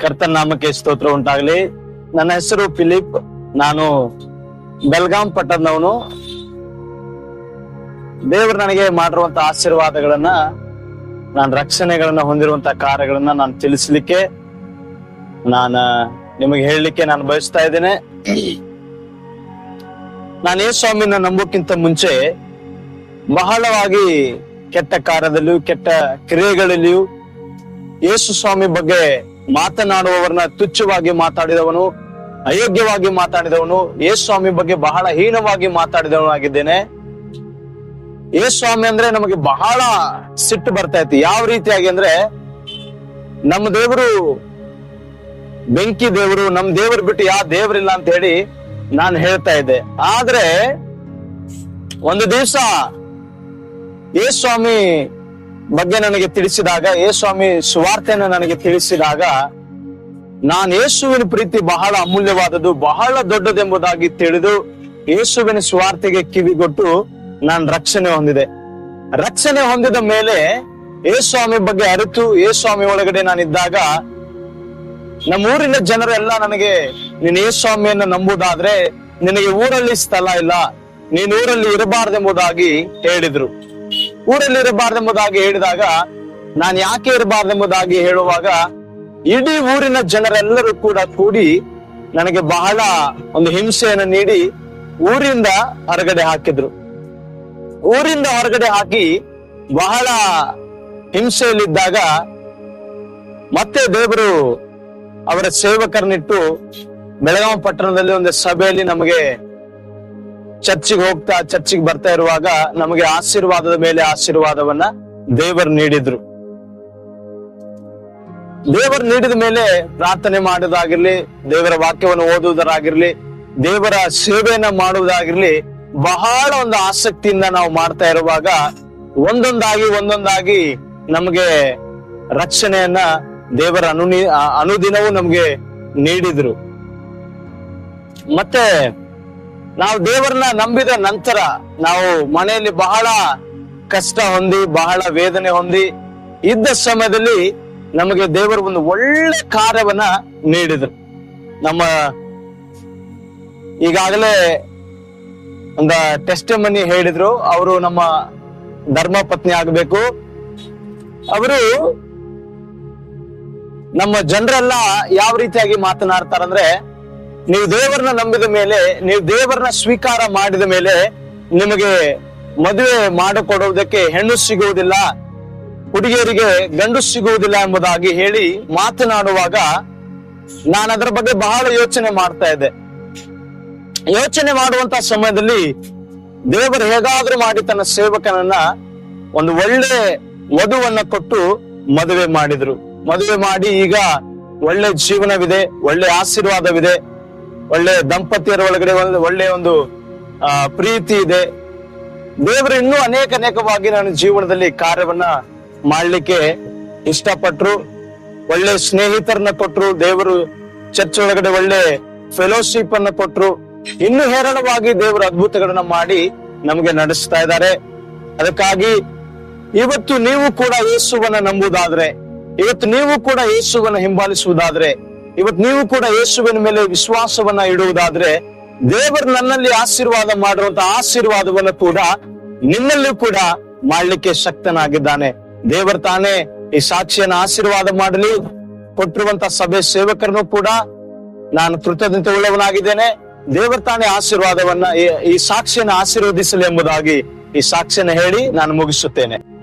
ಕರ್ತನ ನಾಮಕ್ಕೆ ಸ್ತೋತ್ರ ಉಂಟಾಗಲಿ. ನನ್ನ ಹೆಸರು ಫಿಲಿಪ್. ನಾನು ಬೆಲ್ಗಾಂ ಪಟ್ಟಣದವನು. ದೇವರು ನನಗೆ ಮಾಡಿರುವಂತ ಆಶೀರ್ವಾದಗಳನ್ನ, ನಾನು ರಕ್ಷಣೆಗಳನ್ನ ಹೊಂದಿರುವಂತ ಕಾರ್ಯಗಳನ್ನ ನಾನು ತಿಳಿಸ್ಲಿಕ್ಕೆ, ನಾನು ನಿಮಗೆ ಹೇಳಲಿಕ್ಕೆ ನಾನು ಬಯಸ್ತಾ ಇದ್ದೇನೆ. ನಾನು ಯೇಸು ಸ್ವಾಮಿನ ನಂಬೋಕ್ಕಿಂತ ಮುಂಚೆ, ಬಹಳವಾಗಿ ಕೆಟ್ಟ ಕಾರ್ಯದಲ್ಲಿಯೂ, ಕೆಟ್ಟ ಕ್ರಿಯೆಗಳಲ್ಲಿಯೂ ಯೇಸು ಸ್ವಾಮಿ ಬಗ್ಗೆ ಮಾತನಾಡುವವರನ್ನ ತುಚ್ಛವಾಗಿ ಮಾತಾಡಿದವನು, ಅಯೋಗ್ಯವಾಗಿ ಮಾತಾಡಿದವನು ಯೇಸು ಸ್ವಾಮಿ ಬಗ್ಗೆ ಬಹಳ ಹೀನವಾಗಿ ಮಾತಾಡಿದವನಾಗಿದ್ದೇನೆ. ಯೇಸು ಸ್ವಾಮಿ ಅಂದ್ರೆ ನಮಗೆ ಬಹಳ ಸಿಟ್ಟು ಬರ್ತಾ ಇತ್ತು. ಯಾವ ರೀತಿಯಾಗಿ ಅಂದ್ರೆ, ನಮ್ಮ ದೇವರು ಬೆಂಕಿ ದೇವರು ನಮ್ ದೇವರು ಬಿಟ್ಟು ಯಾವ ದೇವರಿಲ್ಲ ಅಂತ ಹೇಳಿ ನಾನು ಹೇಳ್ತಾ ಇದ್ದೆ. ಆದ್ರೆ, ಒಂದು ದಿವಸ ಯೇಸು ಸ್ವಾಮಿ ಬಗ್ಗೆ ನನಗೆ ತಿಳಿಸಿದಾಗ ಸ್ವಾಮಿ, ಸುವಾರ್ತೆಯನ್ನು ನನಗೆ ತಿಳಿಸಿದಾಗ, ನಾನು ಯೇಸುವಿನ ಪ್ರೀತಿ ಬಹಳ ಅಮೂಲ್ಯವಾದದ್ದು, ಬಹಳ ದೊಡ್ಡದೆಂಬುದಾಗಿ ತಿಳಿದು, ಯೇಸುವಿನ ಸುವಾರ್ತೆಗೆ ಕಿವಿಗೊಟ್ಟು ನಾನು ರಕ್ಷಣೆ ಹೊಂದಿದೆ. ರಕ್ಷಣೆ ಹೊಂದಿದ ಮೇಲೆ ಯೇಸ್ವಾಮಿ ಸ್ವಾಮಿ ಬಗ್ಗೆ ಅರಿತು ಯೇಸ್ವಾಮಿ ಸ್ವಾಮಿ ಒಳಗಡೆ ನಾನಿದ್ದಾಗ, ನಮ್ಮೂರಿನ ಜನರೆಲ್ಲ ನನಗೆ, ನೀನ್ ಏ ಸ್ವಾಮಿಯನ್ನ ನಂಬುದಾದ್ರೆ, ನಿನಗೆ ಊರಲ್ಲಿ ಸ್ಥಳ ಇಲ್ಲ, ನೀನ್ ಊರಲ್ಲಿ ಇರಬಾರ್ದೆಂಬುದಾಗಿ ಹೇಳಿದ್ರು. ಊರಲ್ಲಿ ಇರಬಾರ್ದೆಂಬುದಾಗಿ ಹೇಳಿದಾಗ, ನಾನು ಯಾಕೆ ಇರಬಾರ್ದೆಂಬುದಾಗಿ ಹೇಳುವಾಗ, ಇಡೀ ಊರಿನ ಜನರೆಲ್ಲರೂ ಕೂಡ ಕೂಡಿ ನನಗೆ ಬಹಳ ಒಂದು ಹಿಂಸೆಯನ್ನು ನೀಡಿ ಊರಿಂದ ಹೊರಗಡೆ ಹಾಕಿದ್ರು. ಊರಿಂದ ಹೊರಗಡೆ ಹಾಕಿ ಬಹಳ ಹಿಂಸೆಯಲ್ಲಿದ್ದಾಗ ಮತ್ತೆ ದೇವರು ಅವರ ಸೇವಕರನ್ನಿಟ್ಟು ಬೆಳಗಾವಿ ಪಟ್ಟಣದಲ್ಲಿ ಒಂದು ಸಭೆಯಲ್ಲಿ ನಮಗೆ ಚರ್ಚಿಗೆ ಹೋಗ್ತಾ, ಚರ್ಚಿಗೆ ಬರ್ತಾ ಇರುವಾಗ ನಮಗೆ ಆಶೀರ್ವಾದದ ಮೇಲೆ ಆಶೀರ್ವಾದವನ್ನ ದೇವರು ನೀಡಿದ್ರು. ದೇವರು ನೀಡಿದ ಮೇಲೆ ಪ್ರಾರ್ಥನೆ ಮಾಡುವುದಾಗಿರ್ಲಿ, ದೇವರ ವಾಕ್ಯವನ್ನು ಓದುವುದರಾಗಿರ್ಲಿ, ದೇವರ ಸೇವೆಯನ್ನ ಮಾಡುವುದಾಗಿರ್ಲಿ, ಬಹಳ ಒಂದು ಆಸಕ್ತಿಯಿಂದ ನಾವು ಮಾಡ್ತಾ ಇರುವಾಗ ಒಂದೊಂದಾಗಿ ಒಂದೊಂದಾಗಿ ನಮಗೆ ರಕ್ಷಣೆಯನ್ನ ದೇವರ ಅನುನಿ ಅನುದಿನವೂ ನಮ್ಗೆ ನೀಡಿದ್ರು. ಮತ್ತೆ ನಾವು ದೇವರನ್ನ ನಂಬಿದ ನಂತರ ನಾವು ಮನೆಯಲ್ಲಿ ಬಹಳ ಕಷ್ಟ ಹೊಂದಿ, ಬಹಳ ವೇದನೆ ಹೊಂದಿ ಇದ್ದ ಸಮಯದಲ್ಲಿ ನಮಗೆ ದೇವರು ಒಂದು ಒಳ್ಳೆ ಕಾರ್ಯವನ್ನ ನೀಡಿದ್ರು. ನಮ್ಮ ಈಗಾಗಲೇ ಒಂದ ಟೆಸ್ಟ್ ಮನಿ ಹೇಳಿದ್ರು. ಅವರು ನಮ್ಮ ಧರ್ಮ ಪತ್ನಿ ಆಗಬೇಕು. ಅವರು ನಮ್ಮ ಜನರೆಲ್ಲ ಯಾವ ರೀತಿಯಾಗಿ ಮಾತನಾಡ್ತಾರಂದ್ರೆ ನೀವು ದೇವರನ್ನ ನಂಬಿದ ಮೇಲೆ, ನೀವು ದೇವರನ್ನ ಸ್ವೀಕಾರ ಮಾಡಿದ ಮೇಲೆ ನಿಮಗೆ ಮದುವೆ ಮಾಡಿಕೊಡುವುದಕ್ಕೆ ಹೆಣ್ಣು ಸಿಗುವುದಿಲ್ಲ, ಹುಡುಗಿಯರಿಗೆ ಗಂಡು ಸಿಗುವುದಿಲ್ಲ ಎಂಬುದಾಗಿ ಹೇಳಿ ಮಾತನಾಡುವಾಗ ನಾನು ಅದರ ಬಗ್ಗೆ ಬಹಳ ಯೋಚನೆ ಮಾಡ್ತಾ ಇದ್ದೆ. ಯೋಚನೆ ಮಾಡುವಂತ ಸಮಯದಲ್ಲಿ ದೇವರು ಹೇಗಾದ್ರೂ ಮಾಡಿ ತನ್ನ ಸೇವಕನನ್ನ ಒಂದು ಒಳ್ಳೆ ವಧುವನ್ನ ಕೊಟ್ಟು ಮದುವೆ ಮಾಡಿದ್ರು. ಮದುವೆ ಮಾಡಿ ಈಗ ಒಳ್ಳೆ ಜೀವನವಿದೆ, ಒಳ್ಳೆ ಆಶೀರ್ವಾದವಿದೆ. ಒಳ್ಳೆ ದಂಪತಿಯರ ಒಳಗಡೆ ಒಂದು ಒಳ್ಳೆ ಒಂದು ಆ, ಪ್ರೀತಿ ಇದೆ. ದೇವರು ಇನ್ನೂ ಅನೇಕ ಅನೇಕವಾಗಿ ನನ್ನ ಜೀವನದಲ್ಲಿ ಕಾರ್ಯವನ್ನ ಮಾಡ್ಲಿಕ್ಕೆ ಇಷ್ಟಪಟ್ರು ಒಳ್ಳೆ ಸ್ನೇಹಿತರನ್ನ ಕೊಟ್ರು ದೇವರು ಚರ್ಚ್ ಒಳಗಡೆ ಒಳ್ಳೆ ಫೆಲೋಶಿಪ್ ಅನ್ನ ಕೊಟ್ರು. ಇನ್ನು ಹೇರಳವಾಗಿ ದೇವರು ಅದ್ಭುತಗಳನ್ನ ಮಾಡಿ ನಮಗೆ ನಡೆಸ್ತಾ ಇದ್ದಾರೆ. ಅದಕ್ಕಾಗಿ ಇವತ್ತು ನೀವು ಕೂಡ ಯೇಸುವನ್ನ ನಂಬುದಾದ್ರೆ ಇವತ್ತು ನೀವು ಕೂಡ ಯೇಸುವನ್ನ ಹಿಂಬಾಲಿಸುವುದಾದ್ರೆ ಇವತ್ತು ನೀವು ಕೂಡ ಯೇಸುವಿನ ಮೇಲೆ ವಿಶ್ವಾಸವನ್ನ ಇಡುವುದಾದ್ರೆ ದೇವರು ನನ್ನಲ್ಲಿ ಆಶೀರ್ವಾದ ಮಾಡುವಂತ ಆಶೀರ್ವಾದವನ್ನು ಕೂಡ ನಿನ್ನಲ್ಲೂ ಕೂಡ ಮಾಡ್ಲಿಕ್ಕೆ ಶಕ್ತನಾಗಿದ್ದಾನೆ. ದೇವರ್ ತಾನೇ ಈ ಸಾಕ್ಷಿಯನ್ನ ಆಶೀರ್ವಾದ ಮಾಡಲಿ. ಕೊಟ್ಟಿರುವಂತ ಸಭೆ ಸೇವಕರನ್ನು ಕೂಡ ನಾನು ಕೃತಜ್ಞತೆ ಉಳ್ಳವನಾಗಿದ್ದೇನೆ. ದೇವರ್ ತಾನೇ ಆಶೀರ್ವಾದವನ್ನ ಈ ಸಾಕ್ಷಿಯನ್ನು ಆಶೀರ್ವದಿಸಲಿ ಎಂಬುದಾಗಿ ಈ ಸಾಕ್ಷಿಯನ್ನು ಹೇಳಿ ನಾನು ಮುಗಿಸುತ್ತೇನೆ.